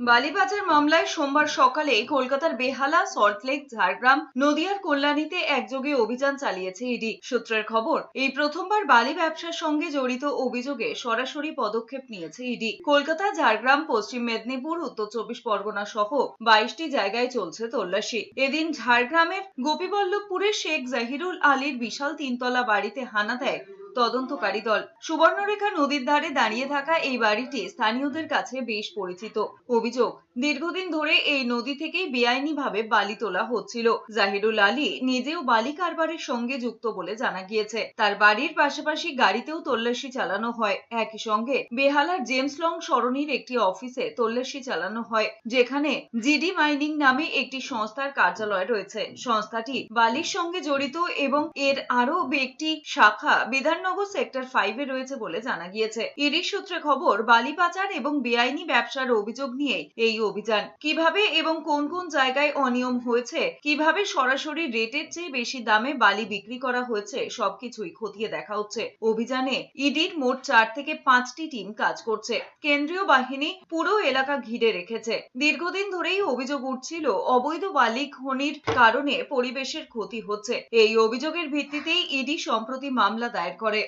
বালি পাচার মামলায় সোমবার সকালে কলকাতার বেহালা সল্টলেক ঝাড়গ্রাম, নদিয়ার কল্যাণীতে একযোগে অভিযান চালিয়েছে ইডি। সূত্রের খবর, এই প্রথমবার বালি ব্যবসার সঙ্গে জড়িত অভিযোগে সরাসরি পদক্ষেপ নিয়েছে ইডি। কলকাতা, ঝাড়গ্রাম, পশ্চিম মেদিনীপুর, উত্তর চব্বিশ পরগনা সহ বাইশটি জায়গায় চলছে তল্লাশি। এদিন ঝাড়গ্রামের গোপীবল্লভপুরের শেখ জাহিরুল আলীর বিশাল তিনতলা বাড়িতে হানা দেয় তদন্তকারী দল। সুবর্ণরেখা নদীর ধারে দাঁড়িয়ে থাকা এই বাড়িটি স্থানীয়দের কাছে বেশ পরিচিত। অভিযোগ, দীর্ঘদিন ধরে এই নদী থেকেই বেআইনিভাবে বালি তোলা হচ্ছিল। জাহিরুল আলী নিজেও বালি কারবারের সঙ্গে যুক্ত বলে জানা গিয়েছে। তার বাড়ির পাশাপাশি গাড়িতেও তল্লাশি চালানো হয়। একই সঙ্গে বেহালার জেমস লং সরণির একটি অফিসে তল্লাশি চালানো হয়, যেখানে জিডি মাইনিং নামে একটি সংস্থার কার্যালয় রয়েছে। সংস্থাটি বালির সঙ্গে জড়িত এবং এর আরও একটি শাখা বিধাননগর সেক্টর ফাইভে রয়েছে বলে জানা গিয়েছে। ইডি সূত্রে খবর বালি পাচার এবং বেআইনি ব্যবসার অভিযোগ নিয়ে এই অভিযান। কীভাবে এবং কোন কোন জায়গায় অনিয়ম হয়েছে, কীভাবে সরাসরি রেটের চেয়ে বেশি দামে বালি বিক্রি করা হয়েছে, সবকিছুই খতিয়ে দেখা হচ্ছে। অভিযানে ইডির মোট চার থেকে পাঁচটি টিম কাজ করছে। কেন্দ্রীয় বাহিনী পুরো এলাকা ঘিরে রেখেছে। দীর্ঘদিন ধরেই অভিযোগ উঠছিল, অবৈধ বালি খনির কারণে পরিবেশের ক্ষতি হচ্ছে। এই অভিযোগের ভিত্তিতেই ইডি সম্প্রতি মামলা দায়ের করে। it